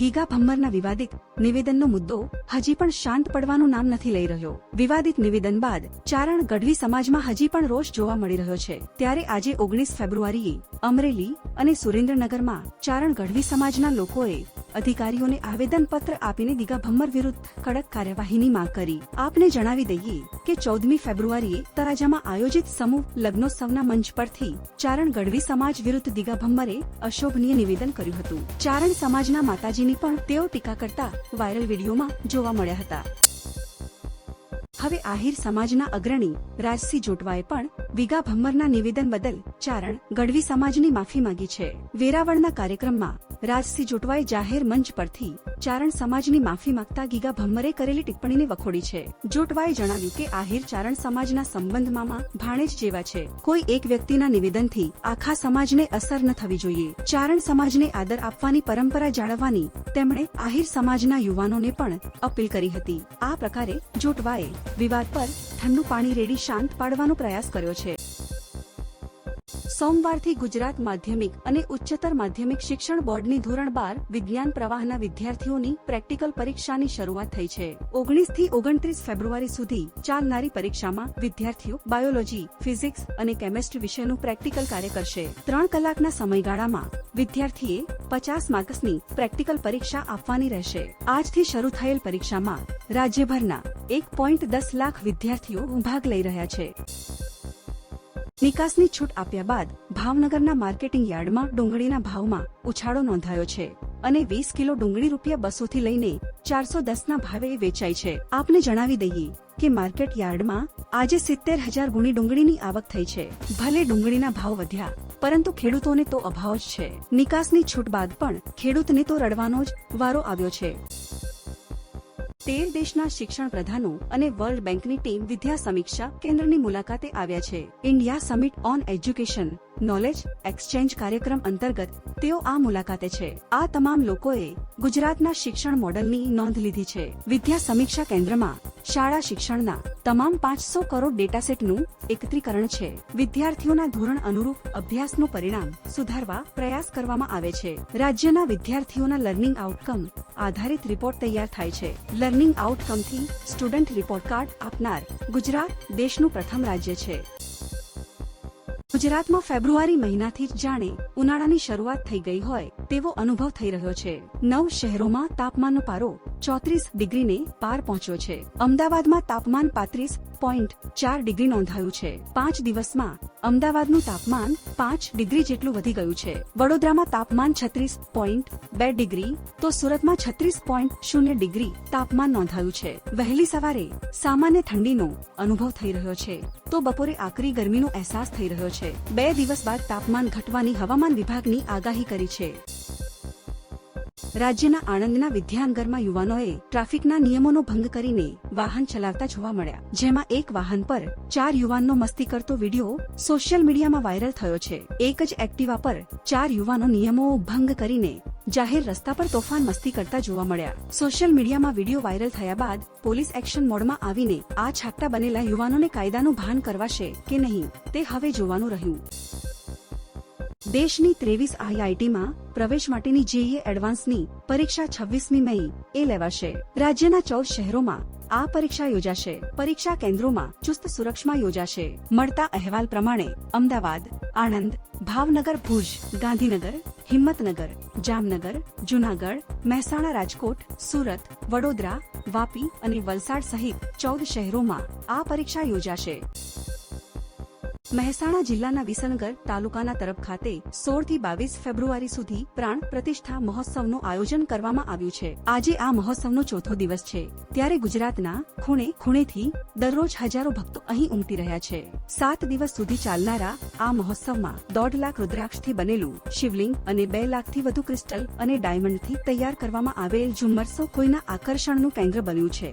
Giga ભમ્મરના વિવાદિત નિવેદનનો મુદ્દો હજી પણ શાંત પડવાનું નામ નથી લઈ રહ્યો. વિવાદિત નિવેદન બાદ ચારણ ગઢવી સમાજમાં હજી પણ રોષ જોવા મળી રહ્યો છે. ત્યારે આજે ઓગણીસ ફેબ્રુઆરીએ અમરેલી અને સુરેન્દ્રનગરમાં ચારણ ગઢવી સમાજના લોકોએ અધિકારીઓને આવેદનપત્ર આપીને દિગા ભમ્મર વિરુદ્ધ કડક કાર્યવાહીની માંગ કરી. આપને જણાવી દઈએ કે ચૌદમી ફેબ્રુઆરીએ તરાજામાં આયોજિત સમૂહ લગ્નોત્સવના મંચ પરથી ચારણ ગઢવી સમાજ વિરુદ્ધ દિગા ભમ્મરે અશોભનીય નિવેદન કર્યું હતું. ચારણ સમાજના માતાજીની પણ તેઓ ટીકા કરતા વાયરલ વિડીયોમાં જોવા મળ્યા હતા. હવે આહિર સમાજના અગ્રણી રાજસિંહ જોટવાએ પણ વિગા ભમ્મરના નિવેદન બદલ ચારણ ગઢવી સમાજની માફી માંગી છે. વેરાવળના કાર્યક્રમમાં રાજસિંહ જોટવાએ જાહેર મંચ પરથી ચારણ સમાજની માફી માંગતા ગીગા ભમ્મરે કરેલી ટિપ્પણીને વખોડી છે. જોટવાએ જણાવ્યું કે આહિર ચારણ સમાજના સંબંધમાં ભાણેજ જેવા છે. કોઈ એક વ્યક્તિના નિવેદનથી આખા સમાજને અસર ન થવી જોઈએ. ચારણ સમાજને આદર આપવાની પરંપરા જાળવવાની તેમણે આહિર સમાજના યુવાનોને પણ અપીલ કરી હતી. આ પ્રકારે જોટવાએ વિવાદ પર ઠંડુ પાણી રેડી શાંત પાડવાનો પ્રયાસ કર્યો છે. સોમવારથી ગુજરાત માધ્યમિક અને ઉચ્ચતર માધ્યમિક શિક્ષણ બોર્ડની ધોરણ બાર વિજ્ઞાન પ્રવાહના વિદ્યાર્થીઓની પ્રેક્ટિકલ પરીક્ષાની શરૂઆત થઈ છે. ઓગણીસથી ઓગણત્રીસ ફેબ્રુઆરી સુધી ચાલનારી પરીક્ષામાં વિદ્યાર્થીઓ બાયોલોજી, ફિઝિક્સ અને કેમેસ્ટ્રી વિષયનું પ્રેક્ટિકલ કાર્ય કરશે. ત્રણ કલાકના સમયગાળામાં વિદ્યાર્થીએ પચાસ માર્ક્સની પ્રેક્ટિકલ પરીક્ષા આપવાની રહેશે. આજથી શરૂ થયેલ પરીક્ષામાં રાજ્યભરના એક પોઈન્ટ દસ લાખ વિદ્યાર્થીઓ ભાગ લઈ રહ્યા છે. નિકાસની છૂટ આપ્યા બાદ ભાવનગરના માર્કેટિંગ યાર્ડમાં ડુંગળીના ભાવમાં ઉછાળો નોંધાયો છે અને વીસ કિલો ડુંગળી રૂપિયા બસો થી લઈને ચારસો દસના ભાવે વેચાઈ છે. આપને જણાવી દઈએ કે માર્કેટ યાર્ડમાં આજે સિત્તેર હજાર ગુણી ડુંગળીની આવક થઈ છે. ભલે ડુંગળીના ભાવ વધ્યા, પરંતુ ખેડૂતોને તો અભાવ જ છે. નિકાસની છૂટ બાદ પણ ખેડૂતને તો રડવાનો જ વારો આવ્યો છે. તેર દેશના શિક્ષણ પ્રધાનો અને વર્લ્ડ બેંકની ટીમ વિદ્યા સમીક્ષા કેન્દ્રની મુલાકાતે આવ્યા છે. India summit on education knowledge exchange કાર્યક્રમ અંતર્ગત તેઓ આ મુલાકાતે છે. આ તમામ લોકોએ ગુજરાતના શિક્ષણ મોડલની નોંધ લીધી છે. વિદ્યા સમીક્ષા કેન્દ્રમાં શાળા શિક્ષણના તમામ પાંચસો કરોડ ડેટાસેટનું એકત્રીકરણ છે. વિદ્યાર્થીઓના ધોરણ અનુરૂપ અભ્યાસનું પરિણામ સુધારવા પ્રયાસ કરવામાં આવે છે. રાજ્યના વિદ્યાર્થીઓના લર્નિંગ આઉટકમ આધારિત રિપોર્ટ તૈયાર થાય છે. લર્નિંગ આઉટકમથી સ્ટુડન્ટ રિપોર્ટ કાર્ડ આપનાર ગુજરાત દેશનું પ્રથમ રાજ્ય છે. ગુજરાતમાં ફેબ્રુઆરી મહિનાથી જ જાણે ઉનાળાની શરૂઆત થઈ ગઈ હોય તેવો અનુભવ થઈ રહ્યો છે. નવ શહેરોમાં તાપમાનનો પારો ચોત્રીસ ડિગ્રીને પાર પહોંચ્યો છે. અમદાવાદમાં તાપમાન પાંત્રીસ પોઈન્ટ ચાર ડિગ્રી નોંધાયું છે. પાંચ દિવસમાં અમદાવાદનું તાપમાન પાંચ ડિગ્રી જેટલું વધી ગયું છે. વડોદરામાં તાપમાન છત્રીસ પોઈન્ટ બે ડિગ્રી, તો સુરતમાં છત્રીસ પોઈન્ટ શૂન્ય ડિગ્રી તાપમાન નોંધાયું છે. વહેલી સવારે સામાન્ય ઠંડીનો અનુભવ થઈ રહ્યો છે, તો બપોરે આકરી ગરમીનો અહેસાસ થઈ રહ્યો છે. બે દિવસ બાદ તાપમાન ઘટવાની હવામાન વિભાગની આગાહી કરી છે. રાજ્યના આણંદના વિદ્યાનગરમાં યુવાનોએ ટ્રાફિકના નિયમોનો ભંગ કરીને વાહન ચલાવતા જોવા મળ્યા. જેમાં એક વાહન પર ચાર યુવાનનો મસ્તી કરતો વીડિયો સોશિયલ મીડિયામાં વાયરલ થયો છે. એક જ એક્ટિવા પર ચાર યુવાનો નિયમો ભંગ કરીને જાહેર રસ્તા પર તોફાન મસ્તી કરતા જોવા મળ્યા. સોશિયલ મીડિયામાં વીડિયો વાયરલ થયા બાદ પોલીસ એક્શન મોડમાં આવીને આ છાપતા બનેલા યુવાનોને કાયદાનું ભાન કરવાશે કે નહીં, તે હવે જોવાનું રહ્યું. દેશની ત્રેવીસ આઈઆઈટીમાં પ્રવેશ માટેની જેઈએ એડવાન્સની પરીક્ષા છવ્વીસમી મે એ લેવાશે. રાજ્યના ચૌદ શહેરોમાં આ પરીક્ષા યોજાશે. પરીક્ષા કેન્દ્રોમાં ચુસ્ત સુરક્ષા યોજાશે. મળતા અહેવાલ પ્રમાણે અમદાવાદ, આણંદ, ભાવનગર, ભુજ, ગાંધીનગર, હિંમતનગર, જામનગર, જુનાગઢ, મહેસાણા રાજકોટ, સુરત, વડોદરા, વાપી અને વલસાડ સહિત ચૌદ શહેરોમાં આ પરીક્ષા યોજાશે. મહેસાણા જિલ્લાના વિસનગર તાલુકાના તરફ ખાતે સોળથી બાવીસ ફેબ્રુઆરી સુધી પ્રાણ પ્રતિષ્ઠા મહોત્સવનું આયોજન કરવામાં આવ્યું છે. આજે આ મહોત્સવનો ચોથો દિવસ છે. ત્યારે ગુજરાતના ખૂણે ખૂણેથી દરરોજ હજારો ભક્તો અહીં ઉમટી રહ્યા છે. સાત દિવસ સુધી ચાલનારા આ મહોત્સવમાં દોઢ લાખ રુદ્રાક્ષથી બનેલું શિવલિંગ અને બે લાખથી વધુ ક્રિસ્ટલ અને ડાયમંડથી તૈયાર કરવામાં આવેલ ઝુમ્મરસો કોઈના આકર્ષણનું કેન્દ્ર બન્યું છે.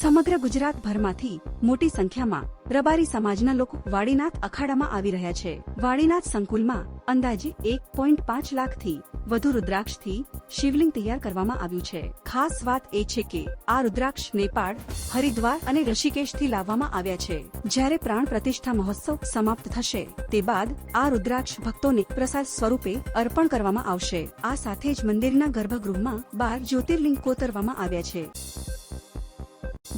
સમગ્ર ગુજરાતભરમાંથી મોટી સંખ્યામાં રબારી સમાજના લોકો વાડીનાથ અખાડામાં આવી રહ્યા છે. વાડીનાથ સંકુલમાં અંદાજે એક પોઈન્ટ પાંચ લાખથી વધુ રુદ્રાક્ષથી શિવલિંગ તૈયાર કરવામાં આવ્યું છે. ખાસ વાત એ છે કે આ રુદ્રાક્ષ નેપાળ, હરિદ્વાર અને ઋષિકેશથી લાવવામાં આવ્યા છે. જ્યારે પ્રાણ પ્રતિષ્ઠા મહોત્સવ સમાપ્ત થશે, તે બાદ આ રુદ્રાક્ષ ભક્તોને પ્રસાદ સ્વરૂપે અર્પણ કરવામાં આવશે. આ સાથે જ મંદિરના ગર્ભગૃહમાં બાર જ્યોતિર્લિંગ કોતરવામાં આવ્યા છે.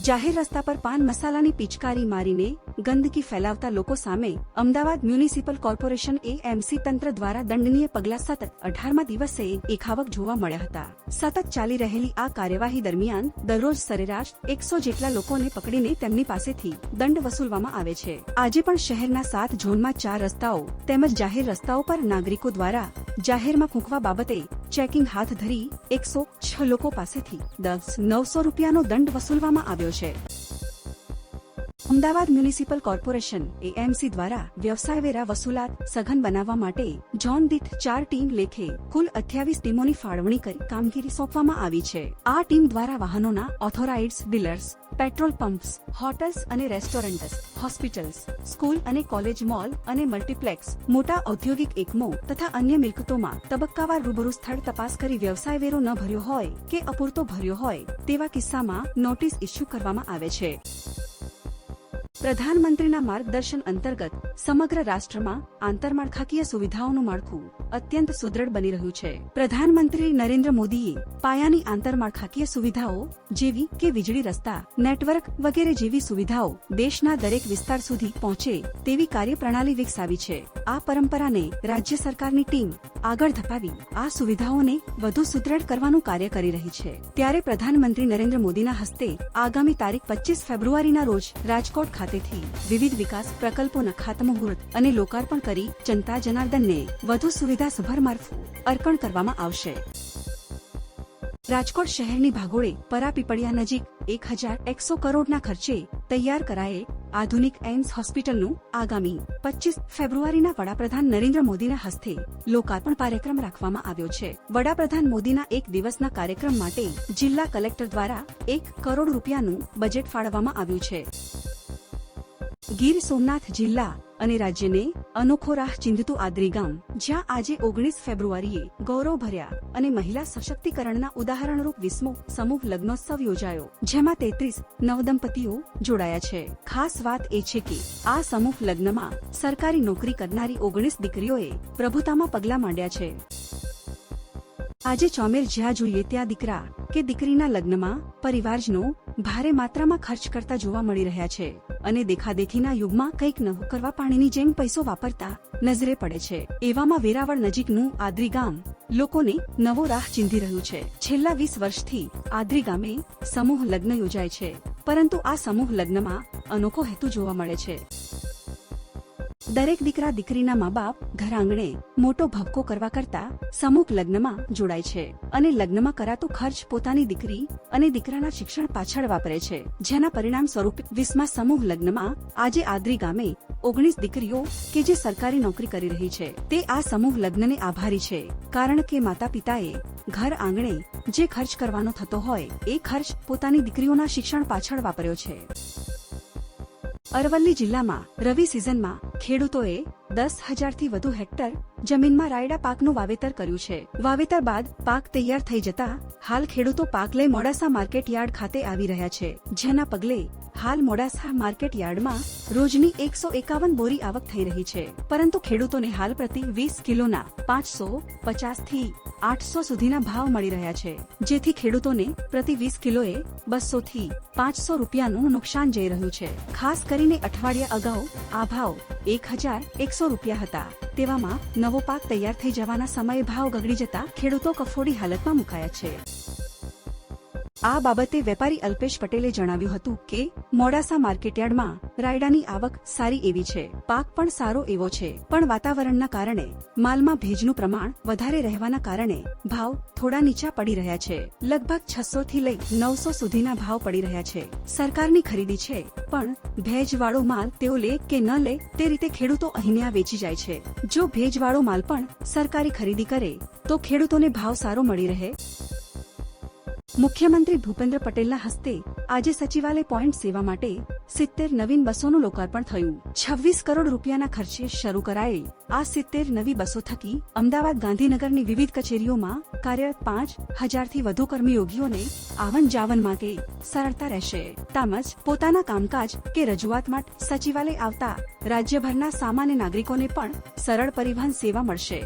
જાહેર રસ્તા પર પાન મસાલાની પિચકારી મારીને ગંદકી ફેલાવતા લોકો સામે અમદાવાદ મ્યુનિસિપલ કોર્પોરેશન એએમસી તંત્ર દ્વારા દંડનીય પગલા સતત અઢારમા દિવસે એકાવક જોવા મળ્યા હતા. સતત ચાલી રહેલી આ કાર્યવાહી દરમિયાન દરરોજ સરેરાશ એકસો જેટલા લોકોને પકડીને તેમની પાસેથી દંડ વસૂલવામાં આવે છે. આજે પણ શહેરના સાત ઝોનમાં ચાર રસ્તાઓ તેમજ જાહેર રસ્તાઓ પર નાગરિકો દ્વારા જાહેરમાં ફૂંકવા બાબતે ચેકિંગ હાથ ધરી એકસો છ લોકો પાસેથી દસ નવસો રૂપિયાનો દંડ વસૂલવામાં આવ્યો છે. અમદાવાદ મ્યુનિસિપલ કોર્પોરેશન એએમસી દ્વારા વ્યવસાય વેરા વસૂલાત સઘન બનાવવા માટે જોન દીઠ ચાર ટીમ લેખે કુલ અઠ્યાવીસ ટીમોની ફાળવણી કરી કામગીરી સોંપવામાં આવી છે. આ ટીમ દ્વારા વાહનોના authorised dealers petrol pumps, hotels અને રેસ્ટોરન્ટ્સ, હોસ્પિટલ્સ, સ્કૂલ અને કોલેજ મોલ અને મલ્ટીપ્લેક્સ, મોટા ઔદ્યોગિક એકમો તથા અન્ય મિલકતોમાં તબક્કાવાર રૂબરૂ સ્થળ તપાસ કરી વ્યવસાય વેરો ન ભર્યો હોય કે અપૂરતો ભર્યો હોય તેવા કિસ્સામાં નોટિસ ઇસ્યુ કરવામાં આવે છે. પ્રધાનમંત્રીના માર્ગદર્શન અંતર્ગત સમગ્ર રાષ્ટ્રમાં આંતરમાળખાકીય સુવિધાઓનું માળખું અત્યંત સુદૃઢ બની રહ્યું છે. પ્રધાનમંત્રી નરેન્દ્ર મોદીએ પાયાની આંતરમાળખાકીય સુવિધાઓ જેવી કે વીજળી રસ્તા, નેટવર્ક વગેરે જેવી સુવિધાઓ દેશના દરેક વિસ્તાર સુધી પહોંચે તેવી કાર્યપ્રણાલી વિકસાવી છે. આ પરંપરાને રાજ્ય સરકારની ટીમ આગળ ધપાવી આ સુવિધાઓને વધુ સુદૃઢ કરવાનું કાર્ય કરી રહી છે. ત્યારે પ્રધાનમંત્રી નરેન્દ્ર મોદીના હસ્તે આગામી તારીખ પચીસ ફેબ્રુઆરીના રોજ રાજકોટ ખાતેથી વિવિધ વિકાસ પ્રકલ્પોના ખાતમુહૂર્ત અને લોકાર્પણ કરી જનતા જનાર્દનને વધુ સુવિધાસભર માળખું અર્પણ કરવામાં આવશે. રાજકોટ શહેરની ભાગોળે પરાપીપળિયા નજીક એક હજાર એકસો કરોડના ખર્ચે તૈયાર કરાયે આધુનિક એમ્સ હોસ્પિટલનું આગામી પચીસ ફેબ્રુઆરીના વડાપ્રધાન નરેન્દ્ર મોદીના હસ્તે લોકાર્પણ કાર્યક્રમ રાખવામાં આવ્યો છે. વડાપ્રધાન મોદીના એક દિવસના કાર્યક્રમ માટે જિલ્લા કલેક્ટર દ્વારા એક કરોડ રૂપિયાનું બજેટ ફાળવવામાં આવ્યું છે. ગીર સોમનાથ જિલ્લા અને રાજ્યને અનોખો રાહ ચિંધતું આદરી ગામ, જ્યાં આજે ઓગણીસ ફેબ્રુઆરીએ ગૌરવ ભર્યા અને મહિલા સશક્તિકરણના ઉદાહરણરૂપ વિસ્મો સમૂહ લગ્નોત્સવ યોજાયો, જેમાં તેત્રીસ નવદંપતીઓ જોડાયા છે. ખાસ વાત એ છે કે આ સમૂહ લગ્નમાં સરકારી નોકરી કરનારી ઓગણીસ દીકરીઓએ પ્રભુતામાં પગલાં માંડ્યા છે. આજે ચોમેર જ્યાં જોઈએ ત્યાં દીકરા કે દીકરીના લગ્નમાં પરિવારજનો ભારે માત્રામાં ખર્ચ કરતા જોવા મળી રહ્યા છે અને દેખાદેખીના યુગમાં કંઈક નવું કરવા પાણીની જેમ પૈસો વાપરતા નજરે પડે છે. એવામાં વેરાવળ નજીકનું આદરી ગામ લોકોને નવો રાહ ચીંધી રહ્યું છે. છેલ્લા વીસ વર્ષથી આદરી ગામે સમૂહ લગ્ન યોજાય છે, પરંતુ આ સમૂહ લગ્નમાં અનોખો હેતુ જોવા મળે છે. દરેક દીકરા દીકરીના મા બાપ ઘર આંગણે મોટો ભપકો કરવા કરતા સમૂહ લગ્નમાં જોડાય છે અને લગ્નમાં કરાતો ખર્ચ પોતાની દીકરી અને દીકરાના શિક્ષણ પાછળ વાપરે છે. જેના પરિણામ સ્વરૂપે વીસમા સમૂહ લગ્નમાં આજે આદરી ગામે ઓગણીસ દીકરીઓ કે જે સરકારી નોકરી કરી રહી છે તે આ સમૂહ લગ્નને આભારી છે. કારણ કે માતા પિતાએ ઘર આંગણે જે ખર્ચ કરવાનો થતો હોય એ ખર્ચ પોતાની દીકરીઓના શિક્ષણ પાછળ વાપર્યો છે. અરવલ્લી જિલ્લામાં રવિ સિઝનમાં ખેડૂતોએ દસ હજારથી વધુ હેક્ટર જમીનમાં રાયડા પાકનું વાવેતર કર્યું છે. વાવેતર બાદ પાક તૈયાર થઈ જતા હાલ ખેડૂતો પાક લઈ મોડાસા માર્કેટ યાર્ડ ખાતે આવી રહ્યા છે. જેના પગલે હાલ મોડાસા માર્કેટ યાર્ડમાં રોજની એકસો એકાવન બોરી આવક થઈ રહી છે. પરંતુ ખેડૂતોને હાલ પ્રતિ વીસ કિલોના પાંચસો પચાસથી આઠસો સુધીના ભાવ મળી રહ્યા છે. જેથી ખેડૂતોને પ્રતિ વીસ કિલોએ બસો થી પાંચસો રૂપિયાનું નુકસાન જઈ રહ્યું છે. ખાસ કરીને અઠવાડિયા અગાઉ આ ભાવ એક હજાર એકસો રૂપિયા હતા. તેવામાં નવો પાક તૈયાર થઈ જવાના સમયે ભાવ ગગડી જતા ખેડૂતો કફોડી હાલતમાં મુકાયા છે. આ બાબતે વેપારી અલ્પેશ પટેલે જણાવ્યું હતું કે, મોડાસા માર્કેટયાર્ડમાં રાયડાની આવક સારી એવી છે, પાક પણ સારો એવો છે, પણ વાતાવરણના કારણે માલમાં ભેજનું પ્રમાણ વધારે રહેવાના કારણે ભાવ થોડા નીચા પડી રહ્યા છે. લગભગ છસો થી લઈ નવસો સુધીના ભાવ પડી રહ્યા છે. સરકારની ખરીદી છે, પણ ભેજવાળો માલ તેઓ લે કે ન લે તે રીતે ખેડૂતો અહીંયા વેચી જાય છે. જો ભેજવાળો માલ પણ સરકારી ખરીદી કરે, તો ખેડૂતોને ભાવ સારો મળી રહે મુખ્યમંત્રી ભૂપેન્દ્ર પટેલના હસ્તે આજે સચિવાલય પોઈન્ટ સેવા માટે સિત્તેર નવીન બસોનું લોકાર્પણ થયું. છવ્વીસ કરોડ રૂપિયાના ખર્ચે શરૂ કરાયેલ આ સિત્તેર નવી બસો થકી અમદાવાદ ગાંધીનગરની વિવિધ કચેરીઓમાં કાર્યરત પાંચ હજારથી વધુ કર્મયોગીઓને આવન જાવન માટે સરળતા રહેશે. તેમજ પોતાના કામકાજ કે રજૂઆત માટે સચિવાલય આવતા રાજ્યભરના સામાન્ય નાગરિકોને પણ સરળ પરિવહન સેવા મળશે.